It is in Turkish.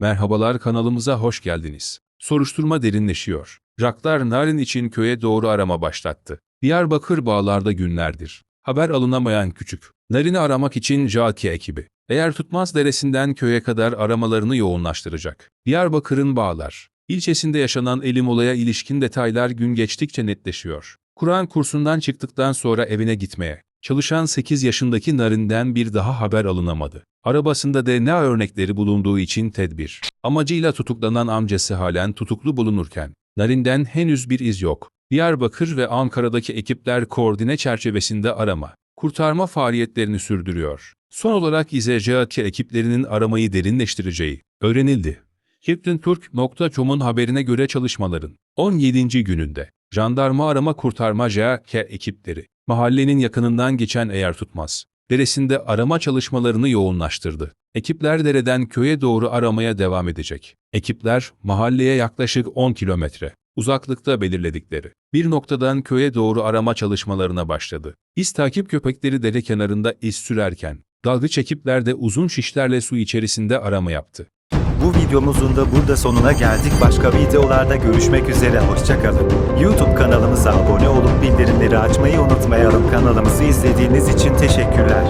Merhabalar kanalımıza hoş geldiniz. Soruşturma derinleşiyor. Jaklar Narin için köye doğru arama başlattı. Diyarbakır bağlarda günlerdir. Haber alınamayan küçük. Narin'i aramak için Jaki ekibi. Eğer tutmaz deresinden köye kadar aramalarını yoğunlaştıracak. Diyarbakır'ın bağlar. ilçesinde yaşanan elim olaya ilişkin detaylar gün geçtikçe netleşiyor. Kur'an kursundan çıktıktan sonra evine gitmeye çalışan 8 yaşındaki Narin'den bir daha haber alınamadı. Arabasında DNA örnekleri bulunduğu için tedbir. Amacıyla tutuklanan amcası halen tutuklu bulunurken, Narin'den henüz bir iz yok. Diyarbakır ve Ankara'daki ekipler koordine çerçevesinde arama, kurtarma faaliyetlerini sürdürüyor. Son olarak İZCAK ekiplerinin aramayı derinleştireceği öğrenildi. Hiptentürk.com'un haberine göre çalışmaların 17. gününde jandarma arama kurtarma JAK ekipleri mahallenin yakınından geçen eğer tutmaz deresinde arama çalışmalarını yoğunlaştırdı. Ekipler dereden köye doğru aramaya devam edecek. Ekipler mahalleye yaklaşık 10 kilometre uzaklıkta belirledikleri bir noktadan köye doğru arama çalışmalarına başladı. İz takip köpekleri dere kenarında iz sürerken dalgıç ekipler de uzun şişlerle su içerisinde arama yaptı. Bu videomuzun da burada sonuna geldik. Başka videolarda görüşmek üzere. Hoşçakalın. YouTube kanalımıza abone olup bildirimleri açmayı unutmayalım. Kanalımızı izlediğiniz için teşekkürler.